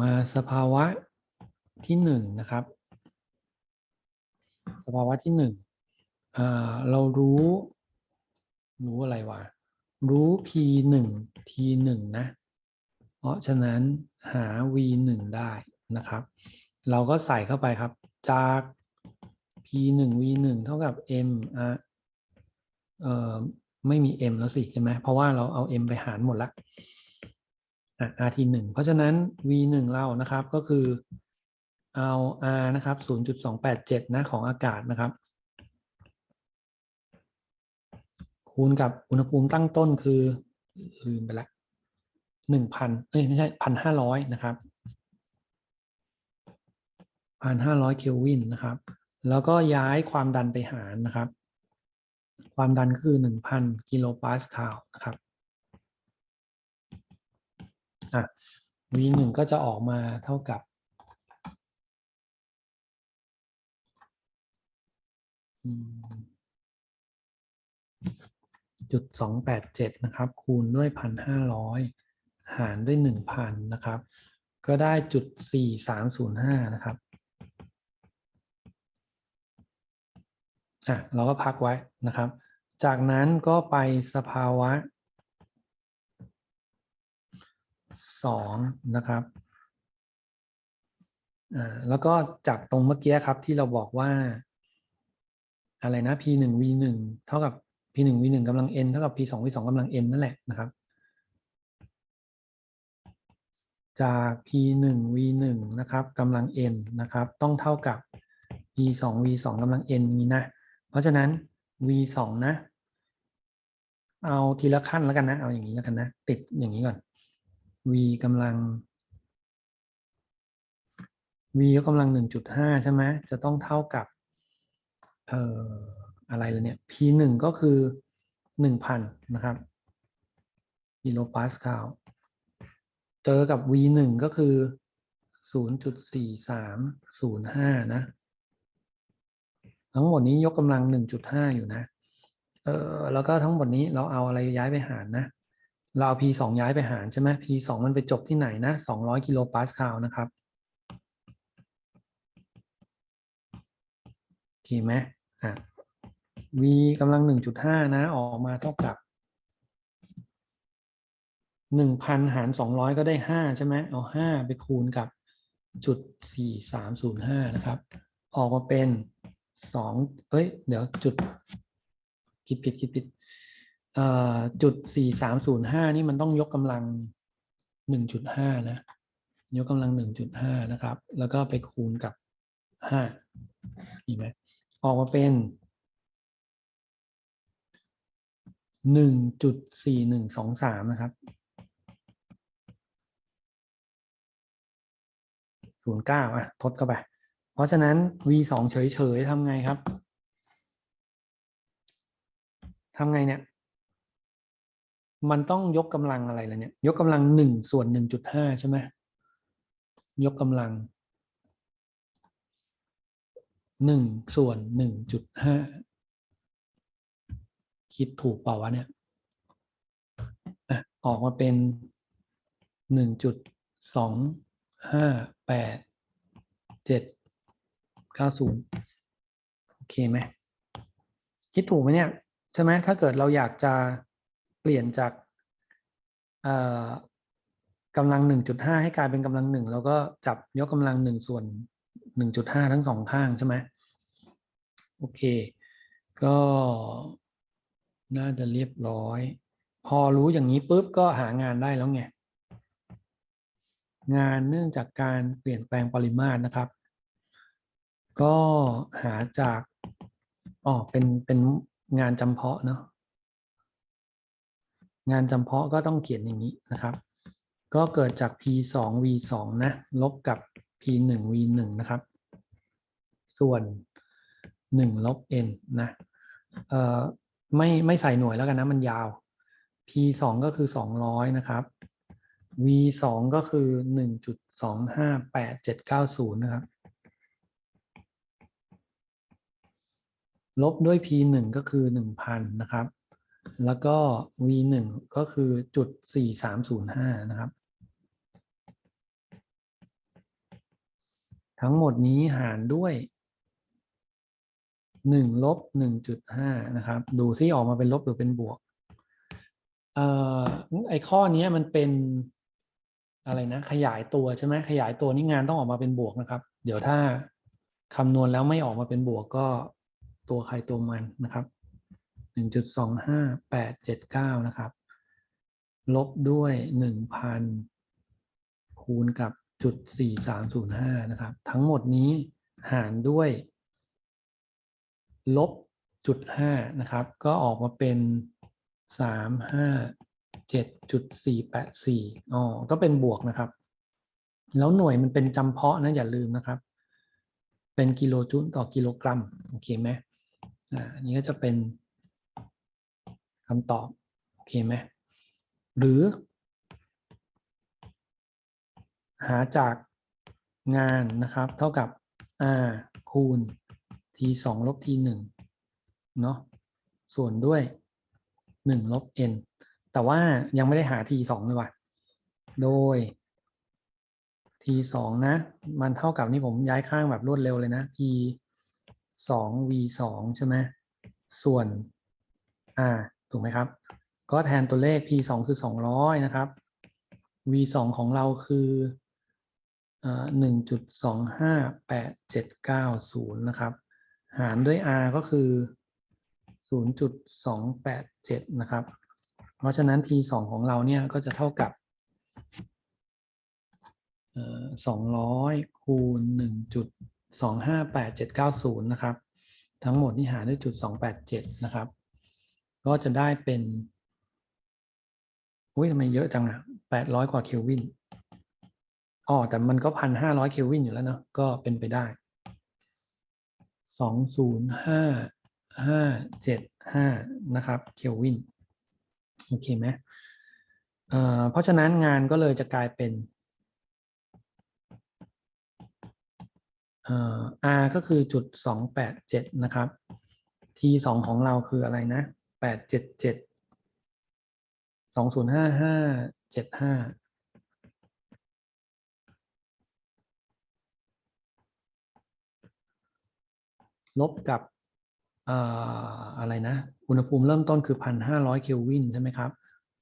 มาสภาวะที่หนึ่งนะครับ สภาวะที่หนึ่งเรารู้ รู้อะไรวะ รู้ p หนึ่ง t หนึ่งนะ เพราะฉะนั้นหา v หนึ่งได้นะครับ เราก็ใส่เข้าไปครับ จาก p หนึ่ง v หนึ่งเท่ากับ m อะเอ่อไม่มี m แล้วสิใช่ไหมเพราะว่าเราเอา m ไปหารหมดแล้ว อะ rt หนึ่งเพราะฉะนั้น v หนึ่งเรานะครับก็คือเอา r นะครับศูนย์จุดสองแปดเจ็ดนะของอากาศนะครับ คูณกับอุณหภูมิตั้งต้นคือลืมไปละหนึ่งพันเอ้ยไม่ใช่พันห้าร้อยนะครับพันห้าร้อยเคลวินนะครับ แล้วก็ย้ายความดันไปหารนะครับ ความดันก็คือหนึ่งพันกิโลปาสคาลนะครับ อะ V หนึ่งก็จะออกมาเท่ากับ จุดสองแปดเจ็ดนะครับ คูณด้วยพันห้าร้อยหารด้วยหนึ่งพันนะครับ ก็ได้จุดสี่สามศูนย์ห้านะครับอะเราก็พักไว้นะครับ จากนั้นก็ไปสภาวะ สองนะครับอ่าแล้วก็จากตรงเมื่อกี้ครับที่เราบอกว่า อะไรนะ p หนึ่ง v หนึ่งเท่ากับ p หนึ่ง v หนึ่งกำลัง n เท่ากับ p สอง v สองกำลัง n นั่นแหละนะครับ จาก p หนึ่ง v หนึ่งนะครับกำลัง n นะครับ ต้องเท่ากับ p สอง v สองกำลัง n นี้นะ เพราะฉะนั้น v สองนะ เอาทีละขั้นแล้วกันนะ เอาอย่างนี้แล้วกันนะ ติดอย่างนี้ก่อน v กำลัง v ยกกำลังหนึ่งจุดห้าใช่ไหมจะต้องเท่ากับ เอ่ออะไรละเนี่ย p หนึ่งก็คือหนึ่งพันนะครับกิโลปาสคาลเจอกับ v หนึ่งก็คือศูนย์จุดสี่สามศูนย์ห้านะ ทั้งหมดนี้ยกกำลังหนึ่งจุดห้าอยู่นะ เออแล้วก็ทั้งหมดนี้เราเอาอะไรย้ายไปหารนะ เรา p สองย้ายไปหารใช่ไหม p สองมันไปจบที่ไหนนะสองร้อยกิโลปาสคาลนะครับโอเคไหมอะ v กำลังหนึ่งจุดห้านะ ออกมาเท่ากับหนึ่งพันหารสองร้อยก็ได้ห้าใช่ไหมเอาห้าไปคูณกับจุดสี่สามศูนย์ห้านะครับ ออกมาเป็นสองเอ้ย เดี๋ยวจุดคิดผิดคิดผิด จุดสี่สามศูนย์ห้านี่มันต้องยกกำลังหนึ่งจุดห้านะ ยกกำลังหนึ่งจุดห้านะครับ แล้วก็ไปคูณกับห้าเห็นไหมออกมาเป็นหนึ่งจุดสี่หนึ่งสองสามนะครับศูนย์เก้าอะทดเข้าไป เพราะฉะนั้น v สองเฉยๆทำไงครับทำไงเนี่ย มันต้องยกกำลังอะไรล่ะเนี่ย ยกกำลังหนึ่งส่วนหนึ่งจุดห้าใช่ไหมยกกำลังหนึ่งส่วนหนึ่งจุดห้าคิดถูกเปล่าวะเนี่ยออกมาเป็นหนึ่งจุดสองห้าแปดเจ็ดเก้าศูนย์โอเคไหมคิดถูกไหมเนี่ย ใช่ไหมถ้าเกิดเราอยากจะ ปลี่ยนจากกำลังหนึ่งจุดห้าให้กลายเป็นกำลังหนึ่งแล้วก็จับยกกำลังหนึ่งส่วนหนึ่งจุดห้าทั้งสองข้างใช่ไหมโอเค ก็น่าจะเรียบร้อย พอรู้อย่างนี้ปุ๊บก็หางานได้แล้วไง งานเนื่องจากการเปลี่ยนแปลงปริมาตรนะครับ ก็หาจากอ๋อเป็นเป็นงานจำเพาะเนาะ งานจำเพาะก็ต้องเขียนอย่างนี้นะครับ ก็เกิดจาก p สอง v สองนะลบกับ p หนึ่ง v หนึ่งนะครับ ส่วนหนึ่งลบ n นะเอ่อไม่ไม่ใส่หน่วยแล้วกันนะมันยาว p สองก็คือสองร้อยนะครับ v สองก็คือหนึ่งจุดสองห้าแปดเจ็ดเก้าศูนย์นะครับ ลบด้วย p หนึ่งก็คือหนึ่งพันนะครับ แล้วก็ v หนึ่งก็คือจุดสี่สามศูนย์ห้านะครับ ทั้งหมดนี้หารด้วยหนึ่งลบหนึ่งจุดห้านะครับ ดูซิออกมาเป็นลบหรือเป็นบวกเอ่อไอข้อนี้มันเป็นอะไรนะ ขยายตัวใช่ไหมขยายตัวนี่งานต้องออกมาเป็นบวกนะครับ เดี๋ยวถ้าคำนวณแล้วไม่ออกมาเป็นบวกก็ตัวใครตัวมันนะครับ หนึ่งจุดสองห้าแปดเจ็ดเก้านะครับ ลบด้วยหนึ่งพันคูณกับจุดสี่สามศูนย์ห้านะครับ ทั้งหมดนี้หารด้วย ลบจุดห้านะครับ ก็ออกมาเป็นสามห้าเจ็ดจุดสี่แปดสี่อ๋อก็เป็นบวกนะครับ แล้วหน่วยมันเป็นจำเพาะนะอย่าลืมนะครับ เป็นกิโลจูลต่อกิโลกรัม โอเคไหมอ่าอันนี้ก็จะเป็น คำตอบ โอเคไหมหรือ หาจากงานนะครับ เท่ากับ r คูณ t สองลบ t หนึ่งเนาะส่วนด้วยหนึ่งลบ n แต่ว่ายังไม่ได้หา t สองเลยว่ะ โดย t สองนะ มันเท่ากับนี่ผมย้ายข้างแบบรวดเร็วเลยนะ p สอง v สองใช่ไหมส่วน r ถูกไหมครับ ก็แทนตัวเลข p สองคือสองร้อยนะครับ v สองของเราคือหนึ่งจุดสองห้าแปดเจ็ดเก้าศูนย์นะครับ หารด้วย r ก็คือศูนย์จุดสองแปดเจ็ดนะครับ เพราะฉะนั้น t สองของเราเนี่ยก็จะเท่ากับสองร้อยคูณหนึ่งจุดสองห้าแปดเจ็ดเก้าศูนย์นะครับ ทั้งหมดนี่หารด้วยจุดสองแปดเจ็ดนะครับ ก็จะได้เป็นอุ้ยทำไมเยอะจังอะแปดร้อยกว่าเคลวินอ๋อแต่มันก็พันห้าร้อยเคลวินอยู่แล้วเนาะก็เป็นไปได้สองศูนย์ห้าห้าเจ็ดห้านะครับเคลวินโอเคไหมเอ่อเพราะฉะนั้นงานก็เลยจะกลายเป็นเอ่อ R ก็คือจุดสองแปดเจ็ดนะครับ T สองของเราคืออะไรนะ แปดเจ็ดเจ็ดสองศูนย์ห้าห้าเจ็ดห้าลบกับอะไรนะ อุณหภูมิเริ่มต้นคือพันห้าร้อยเคลวินใช่ไหมครับ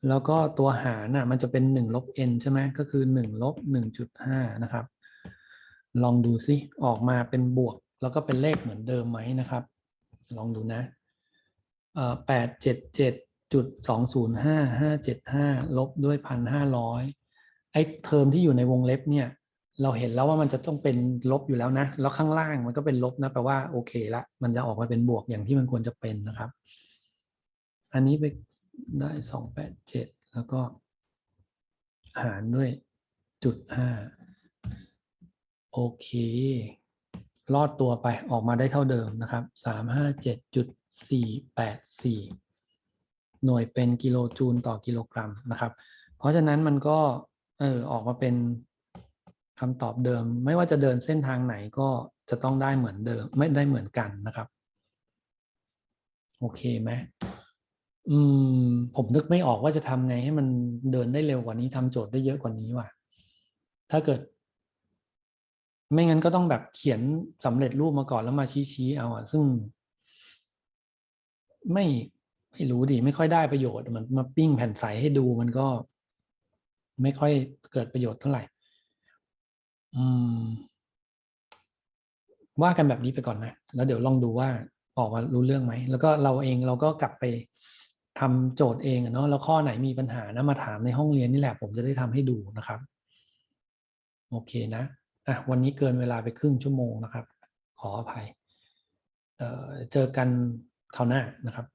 แล้วก็ตัวหารน่ะมันจะเป็นหนึ่งลบ n ใช่ไหมก็คือหนึ่งลบหนึ่งจุดห้านะครับ ลองดูซิ ออกมาเป็นบวก แล้วก็เป็นเลขเหมือนเดิมไหมนะครับ ลองดูนะ แปดเจ็ดเจ็ดจุดสองศูนย์ห้าห้าเจ็ดห้าลบด้วยพันห้าร้อยไอ้เทอมที่อยู่ในวงเล็บเนี่ย เราเห็นแล้วว่ามันจะต้องเป็นลบอยู่แล้วนะ แล้วข้างล่างมันก็เป็นลบนะแปลว่าโอเคละ มันจะออกมาเป็นบวกอย่างที่มันควรจะเป็นนะครับ อันนี้ไปได้สองแปดเจ็ดแล้วก็หารด้วยจุดห้าโอเค รอดตัวไปออกมาได้เท่าเดิมนะครับสามห้าเจ็ดจุด สี่แปดสี่หน่วยเป็นกิโลจูลต่อกิโลกรัมนะครับ เพราะฉะนั้นมันก็เออออกมาเป็นคำตอบเดิม ไม่ว่าจะเดินเส้นทางไหนก็จะต้องได้เหมือนเดิม ไม่ได้เหมือนกันนะครับ โอเคไหมอืม ผมนึกไม่ออกว่าจะทำไงให้มันเดินได้เร็วกว่านี้ทำโจทย์ได้เยอะกว่านี้ว่ะ ถ้าเกิด ไม่งั้นก็ต้องแบบเขียนสำเร็จรูปมาก่อนแล้วมาชี้ๆเอาอะซึ่ง ไม่ไม่รู้ดิไม่ค่อยได้ประโยชน์มันมาปิ้งแผ่นใสให้ดูมันก็ ไม่ค่อยเกิดประโยชน์เท่าไหร่ อืม ว่ากันแบบนี้ไปก่อนนะแล้วเดี๋ยวลองดูว่าออกมารู้เรื่องไหมแล้วก็เราเองเราก็กลับไปทำโจทย์เองเนาะแล้วข้อไหนมีปัญหานะมาถามในห้องเรียนนี่แหละผมจะได้ทำให้ดูนะครับ โอเคนะอะวันนี้เกินเวลาไปครึ่งชั่วโมงนะครับ ขออภัยเอ่อเจอกัน คราวหน้านะครับ